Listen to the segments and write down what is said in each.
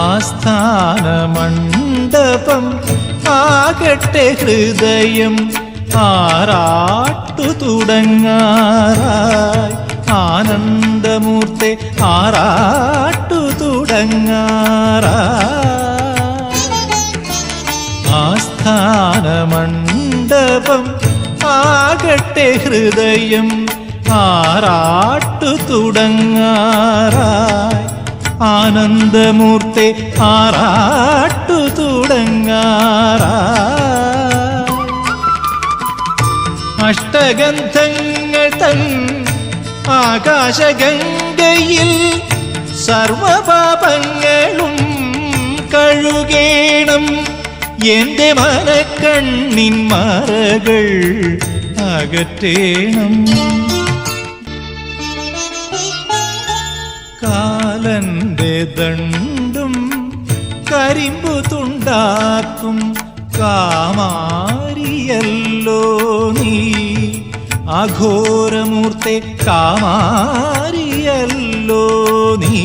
ആസ്ഥാന മണ്ഡപം ആകട്ടെ ഹൃദയം ആറാട്ടു തുടങ്ങാറായി. ആനന്ദമൂർത്തെ ആറാട്ടു തുടങ്ങാറായി. ആസ്ഥാന മണ്ഡപം ആകട്ടെ ഹൃദയം ആറാട്ടു തുടങ്ങാറായി. ആനന്ദമൂർത്തെ ആറാട്ടു തുടങ്ങാറാ. അഷ്ടഗന്ധങ്ങൾ തൻ ആകാശഗംഗയിൽ സർവപാപങ്ങളും കഴുകേണം. എന്റെ മനക്കണ്ണിൻ മറകൾ അകറ്റേണം. കാലന്റെ ദണ്ടും കരിമ്പു തുണ്ടാക്കും കാമാരിയല്ലോ നീ. അഘോരമൂർത്തെ കാമാരിയല്ലോ നീ.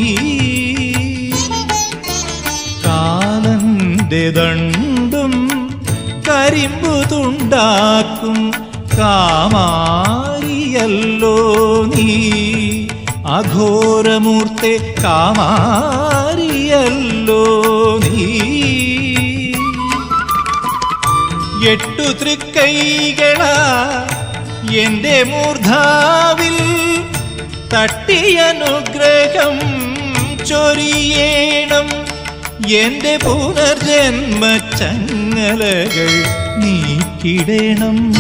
കാലന്റെ ദണ്ടും കരിമ്പു തുണ്ടാക്കും കാമാരിയല്ലോ അഘോരമൂർത്തെ കാമാരിയല്ലോ നീ. എട്ടു തൃക്കൈകള എന്റെ മൂർധാവിൽ തട്ടിയനുഗ്രഹം ചൊരിയേണം. എന്റെ പുനർജന്മ ചങ്ങലകൾ നീക്കിടണം.